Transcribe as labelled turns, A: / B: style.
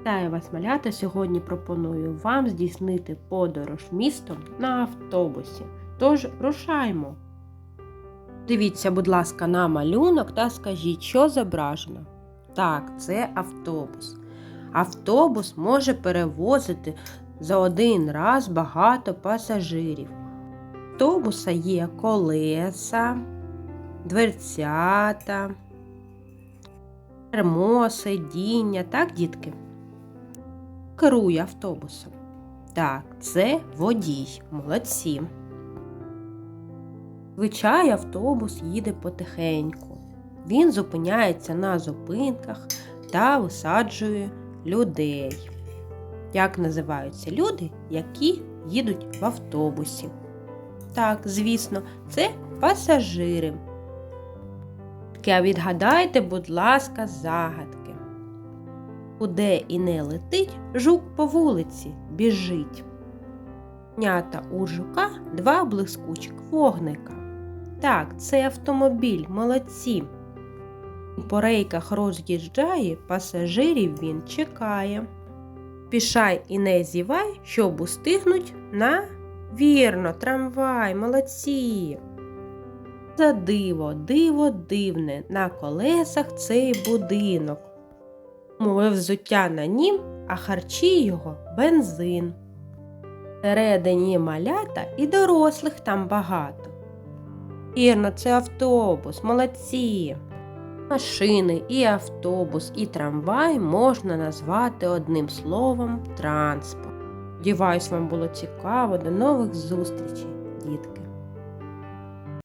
A: Вітаю вас, малята! Сьогодні пропоную вам здійснити подорож містом на автобусі. Тож рушаймо. Дивіться, будь ласка, на малюнок та скажіть, що зображено. Так, це автобус. Автобус може перевозити за один раз багато пасажирів. Автобуса є колеса, дверцята, кермо, сидіння, так, дітки? Керує автобусом. Так, це водій. Молодці. Звичай автобус їде потихеньку. Він зупиняється на зупинках та висаджує людей. Як називаються люди, які їдуть в автобусі? Так, звісно, це пасажири. А відгадайте, будь ласка, загадки. Куди і не летить, жук по вулиці біжить. Нята у жука два блискучих вогника. Так, це автомобіль, молодці. По рейках роз'їжджає, пасажирів він чекає. Пішай і не зівай, щоб устигнуть на вірно, трамвай, молодці. За диво, диво дивне, на колесах цей будинок. Мови взуття на нім, а харчі його бензин. Всередині малята і дорослих там багато. Вірно, це автобус, молодці. Машини і автобус, і трамвай можна назвати одним словом транспорт. Сподіваюсь, вам було цікаво. До нових зустрічей, дітки!